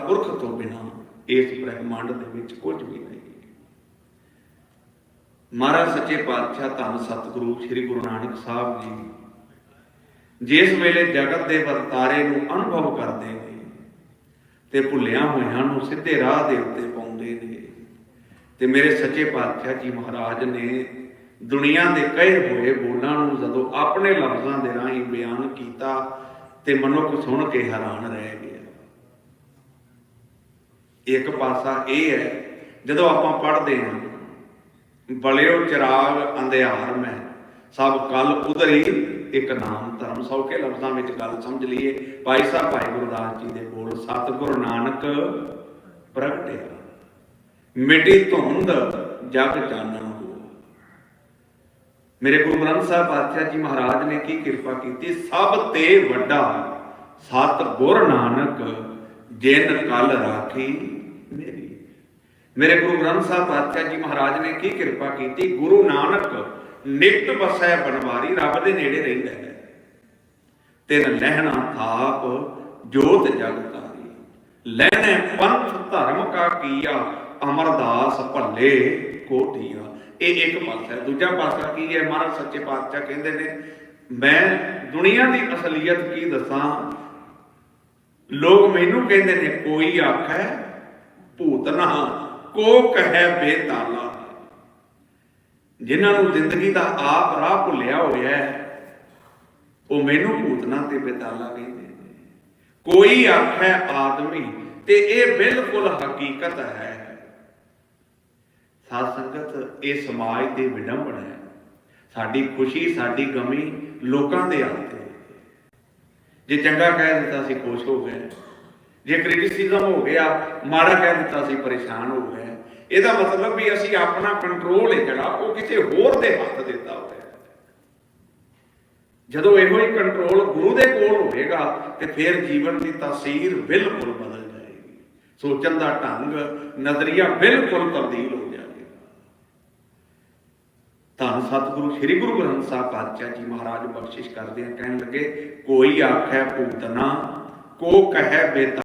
ਪੁਰਖ ਤੋਂ ਬਿਨਾ ਇਸ ਬ੍ਰਹਿਮੰਡ ਦੇ ਵਿੱਚ ਕੁਝ ਵੀ ਨਹੀਂ। ਮਹਾਰਾਜ ਸੱਚੇ ਪਾਤਸ਼ਾਹ ਧੰਨ ਸਤਿਗੁਰੂ ਸ੍ਰੀ ਗੁਰੂ ਨਾਨਕ ਸਾਹਿਬ ਜੀ, ਜਿਸ ਵੇਲੇ ਜਗਤ ਦੇ ਵਰਤਾਰੇ ਨੂੰ ਅਨੁਭਵ ਕਰਦੇ ਨੇ ਤੇ ਭੁੱਲਿਆਂ ਹੋਇਆਂ ਨੂੰ ਸਿੱਧੇ ਰਾਹ ਦੇ ਉੱਤੇ ਪਾਉਂਦੇ ਨੇ, ਤੇ ਮੇਰੇ ਸੱਚੇ ਪਾਤਸ਼ਾਹ ਜੀ ਮਹਾਰਾਜ ਨੇ ਦੁਨੀਆ ਦੇ ਕਹੇ ਹੋਏ ਬੋਲਾਂ ਨੂੰ ਜਦੋਂ ਆਪਣੇ ਲਫ਼ਜ਼ਾਂ ਦੇ ਰਾਹੀਂ ਬਿਆਨ ਕੀਤਾ ਤੇ ਮਨੁੱਖ ਸੁਣ ਕੇ ਹੈਰਾਨ ਰਹਿ ਗਿਆ। ਇੱਕ ਪਾਸਾ ਇਹ ਹੈ, ਜਦੋਂ ਆਪਾਂ ਪੜ੍ਹਦੇ ਹਾਂ, ਬਲਿਓ ਚਿਰਾਗ ਅੰਧਿਆਰ ਮੈਂ, ਸਭ ਕਲ ਹੀ ਇੱਕ ਨਾਮ ਧਰਮ ਸੌਕੇ ਲਫ਼ਜ਼ਾਂ ਵਿੱਚ ਗੱਲ ਸਮਝ ਲਈਏ। ਭਾਈ ਸਾਹਿਬ, ਭਾਈ ਗੁਰਦਾਸ ਜੀ ਦੇ ਕੋਲ ਸਤਿਗੁਰੂ ਨਾਨਕ ਪ੍ਰਗਟਿਆ ਮਿਟੀ ਧੁੰਦ ਜਗ ਚਾਨਣ ਹੋ ਮੇਰੇ ਗੁਰੂ ਗ੍ਰੰਥ ਸਾਹਿਬ ਪਾਤਸ਼ਾਹ ਜੀ ਮਹਾਰਾਜ ਨੇ ਕੀ ਕਿਰਪਾ ਕੀਤੀ? ਸਭ ਤੇ ਵੱਡਾ ਸਤਿਗੁਰ ਨਾਨਕ ਜਿਨ ਕਲ ਰਾਖੀ ਮੇਰੀ। ਮੇਰੇ ਗੁਰੂ ਗ੍ਰੰਥ ਸਾਹਿਬ ਪਾਤਸ਼ਾਹ ਜੀ ਮਹਾਰਾਜ ਨੇ ਕੀ ਕਿਰਪਾ ਕੀਤੀ? ਗੁਰੂ ਨਾਨਕ ਨਿਕਟ ਬਸੈ ਬਨਵਾਰੀ, ਰੱਬ ਦੇ ਨੇੜੇ ਰਹਿੰਦਾ ਹੈ। ਤਿਨ ਲਹਿਣਾ ਥਾਪ, ਜੋਤ ਜਗ ਤਾਰੀ ਪੰਥ ਧਰਮ ਕਾ ਕੀਆ, ਅਮਰਦਾਸ ਭੱਲੇ ਕੋਠੀਆ। ਇਹ ਇੱਕ ਪਾਸਾ ਦੂਜਾ ਪਾਸਾ ਕੀ ਹੈ? ਮਹਾਰਾਜ ਸੱਚੇ ਪਾਤਸ਼ਾਹ ਕਹਿੰਦੇ ਨੇ, ਮੈਂ ਦੁਨੀਆ ਦੀ ਅਸਲੀਅਤ ਕੀ ਦੱਸਾਂ? ਲੋਕ ਮੈਨੂੰ ਕਹਿੰਦੇ ਨੇ, ਕੋਈ ਆਖੈ ਭੂਤ ਕੋ ਕਹੈ ਬੇਤਾਲਾ। ਜਿਨ੍ਹਾਂ ਨੂੰ ਜ਼ਿੰਦਗੀ ਦਾ ਆਪ ਰਾਹ ਭੁੱਲਿਆ ਹੋਇਆ ਉਹ ਮੈਨੂੰ ਭੂਤਨਾ ਤੇ ਬੇਤਾਲਾ ਕਹਿੰਦੇ ਕੋਈ ਆਖੈ ਆਦਮੀ ਤੇ ਇਹ ਬਿਲਕੁਲ ਹਕੀਕਤ ਹੈ। ਸਾਧ ਸੰਗਤ, ਇਹ ਸਮਾਜ ਦੇ ਵਿਡੰਬਣ ਹੈ। ਸਾਡੀ ਖੁਸ਼ੀ, ਸਾਡੀ ਗਮੀ ਲੋਕਾਂ ਦੇ ਹੱਥ ਹੈ। ਜੇ ਚੰਗਾ ਕਹਿ ਦਿੱਤਾ ਅਸੀਂ ਖੁਸ਼ ਹੋ ਗਏ। ਜੇ ਕ੍ਰਿਟਿਸਿਜ਼ਮ ਹੋ ਗਿਆ, ਮਾੜਾ ਕਹਿ ਦਿੱਤਾ ਸੀ, ਪਰੇਸ਼ਾਨ ਹੋ ਗਏ। ਇਹਦਾ ਮਤਲਬ ਵੀ ਅਸੀਂ ਆਪਣਾ ਕੰਟਰੋਲ ਹੈ ਜਿਹੜਾ, ਉਹ ਕਿਸੇ ਹੋਰ ਦੇ ਹੱਥ ਦਿੱਤਾ ਹੋਇਆ ਜਦੋਂ ਇਹੋ ਹੀ ਕੰਟਰੋਲ ਗੁਰੂ ਦੇ ਕੋਲ ਹੋਵੇਗਾ, ਤੇ ਫਿਰ ਜੀਵਨ ਦੀ ਤਾਸੀਰ ਬਿਲਕੁਲ ਬਦਲ ਜਾਏਗੀ। ਸੋਚਣ ਦਾ ਢੰਗ, ਨਜ਼ਰੀਆ ਬਿਲਕੁਲ ਤਬਦੀਲ ਹੋ ਜਾਏਗਾ। ਤਾਂ ਸਤਿਗੁਰੂ, ਸ੍ਰੀ ਗੁਰੂ ਗ੍ਰੰਥ ਸਾਹਿਬ ਪਾਤਸ਼ਾਹ ਜੀ ਮਹਾਰਾਜ ਬਖਸ਼ਿਸ਼ ਕਰਦੇ ਆ, ਕਹਿਣ ਲੱਗੇ, ਕੋਈ ਆਖੈ ਭੂਤਨਾ ਕੋ ਕਹੈ ਬੇਤਾ